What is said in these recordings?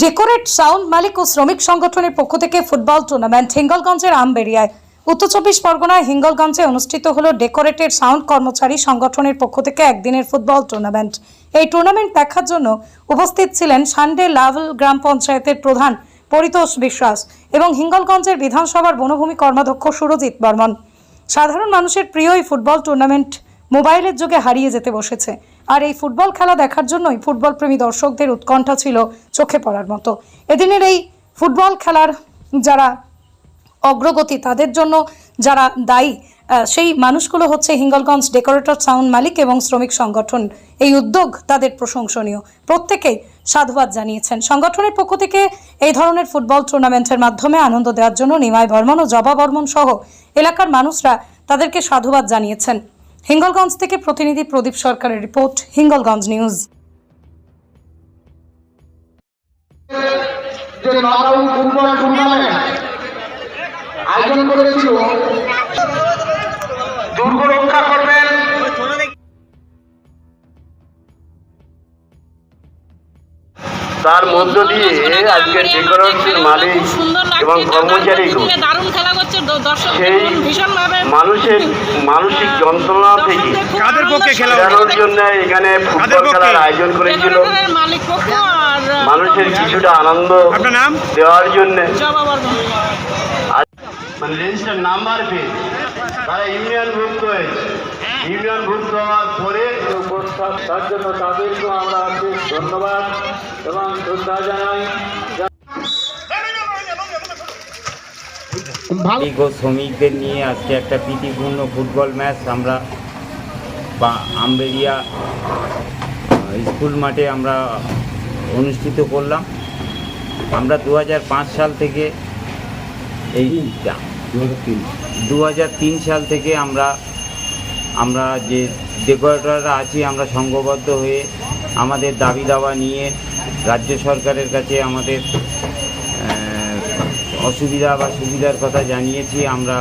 Decorate sound মালিক ও শ্রমিক সংগঠনের পক্ষ থেকে ফুটবল টুর্নামেন্ট হিঙ্গলগঞ্জের আমবেরিয়ায়। উত্তর চব্বিশ পরগনায় হিঙ্গলগঞ্জে অনুষ্ঠিত হলো ডেকোরেটেড সাউন্ড কর্মচারী সংগঠনের পক্ষ থেকে একদিনের ফুটবল টুর্নামেন্ট। এই টুর্নামেন্ট দেখার জন্য উপস্থিত ছিলেন সান্ডে লাভল গ্রাম পঞ্চায়েতের প্রধান পরিতোষ বিশ্বাস এবং হিঙ্গলগঞ্জের বিধানসভার বনভূমি কর্মাধ্যক্ষ সুরজিৎ বর্মন। সাধারণ মানুষের প্রিয় এই ফুটবল টুর্নামেন্ট মোবাইলের যুগে হারিয়ে যেতে বসেছে। আর এই ফুটবল খেলা দেখার জন্যই ফুটবল প্রেমী দর্শকদের উৎকণ্ঠা ছিল চোখে পড়ার মতো। এদিনের এই ফুটবল খেলার যারা অগ্রগতি, তাদের জন্য যারা দায়ী সেই মানুষগুলো হচ্ছে হিঙ্গলগঞ্জ ডেকোরেটর সাউন্ড মালিক এবং শ্রমিক সংগঠন। এই উদ্যোগ তাদের প্রশংসনীয়। প্রত্যেকেই সাধুবাদ জানিয়েছেন। সংগঠনের পক্ষ থেকে এই ধরনের ফুটবল টুর্নামেন্টের মাধ্যমে আনন্দ দেওয়ার জন্য নিমাই বর্মন ও জবা বর্মন সহ এলাকার মানুষরা তাদেরকে সাধুবাদ জানিয়েছেন। হিঙ্গলগঞ্জ থেকে প্রতিনিধি প্রদীপ সরকারের রিপোর্ট হিঙ্গলগঞ্জ নিউজ। আয়োজন করেছিল দুর্গ রক্ষা করবেন তার মধ্য দিয়ে আজকে ডেকোরেটর মালিক এবং কর্মচারী করছে সেই মানুষের মানসিক যন্ত্রণা থেকে কাদের পক্ষে খেলা জন্য এখানে ফুটবল খেলার আয়োজন করেছিল। মালিক পক্ষ আর আহ, মানুষের কিছুটা আনন্দ দেওয়ার জন্য। মানে রেজিস্টার নাম্বার পেয়ে। তারা ইউনিয়ন ভুক্ত হয়েছে ইউনিয়ন ভুক্ত হওয়ার পরে তার জন্য তাদেরকেও আমরা ধন্যবাদ এবং শ্রদ্ধা জানাই। ও শ্রমিকদের নিয়ে আজকে একটা প্রীতিপূর্ণ ফুটবল ম্যাচ আমরা বা আমবেরিয়া স্কুল মাঠে আমরা অনুষ্ঠিত করলাম। আমরা দু হাজার পাঁচ সাল থেকে এই দু হাজার তিন সাল থেকে আমরা আমরা যে ডেকোরেটররা আছি, আমরা সংঘবদ্ধ হয়ে আমাদের দাবি দাওয়া নিয়ে রাজ্য সরকারের কাছে আমাদের অসুবিধা বা সুবিধার কথা জানিয়েছি। আমরা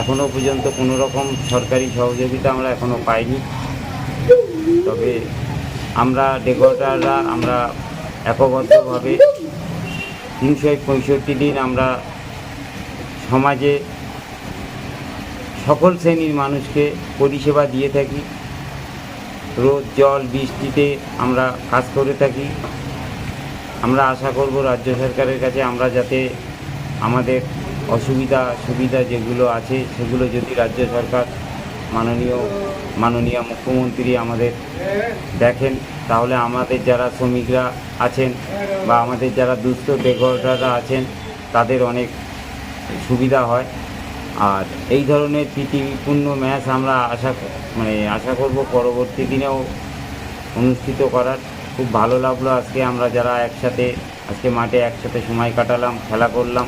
এখনও পর্যন্ত কোনো রকম সরকারি সহযোগিতা আমরা এখনও পাইনি। তবে আমরা ডেকোরেটাররা আমরা একবদ্ধভাবে তিনশো পঁয়ষট্টি দিন আমরা সমাজে সকল শ্রেণির মানুষকে পরিষেবা দিয়ে থাকি। রোদ, জল, বৃষ্টিতে আমরা কাজ করে থাকি। আমরা আশা করব রাজ্য সরকারের কাছে আমরা যাতে আমাদের অসুবিধা, সুবিধা যেগুলো আছে, সেগুলো যদি রাজ্য সরকার মাননীয় মাননীয় মুখ্যমন্ত্রী আমাদের দেখেন, তাহলে আমাদের যারা শ্রমিকরা আছেন বা আমাদের যারা দুস্থ ডেকোরেটাররা আছেন, তাদের অনেক সুবিধা হয়। আর এই ধরনের প্রীতিপূর্ণ ম্যাচ আমরা আশা মানে আশা করব পরবর্তী দিনেও অনুষ্ঠিত করার। খুব ভালো লাগল আজকে আমরা যারা একসাথে আজকে মাঠে একসাথে সময় কাটালাম খেলা করলাম।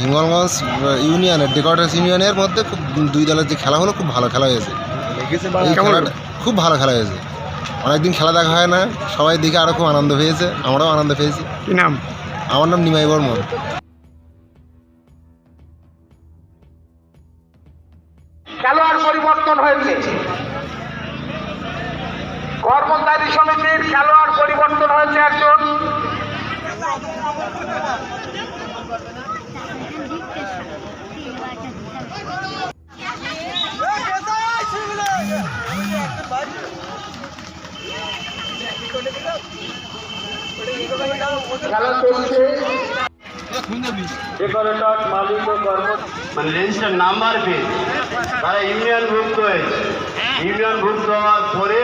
হিঙ্গলগঞ্জ ইউনিয়নের ডেকোরেটার্স ইউনিয়নের মধ্যে খুব দুই দলের যে খেলা হলো খুব ভালো খেলা হয়েছে। খুব ভালো খেলা হয়েছে। অনেকদিন খেলা দেখা হয় না। সবাই দেখে আরও খুব আনন্দ পেয়েছে। আমরাও আনন্দ পেয়েছি। কি নাম? আমার নাম নিমাই বর্মন। খেলোয়াড় পরিবর্তন হয়েছে কর্মচারী সমিতির খেলোয়াড় পরিবর্তন হয়েছে একজন। খেলা চলছে। ডেকোরেটর মালিক ও কর্ম মানে রেজিস্টার নাম্বার পেয়ে। তারা ইউনিয়ন ভুক্ত হয়েছে। ইউনিয়ন ভুক্ত হওয়ার পরে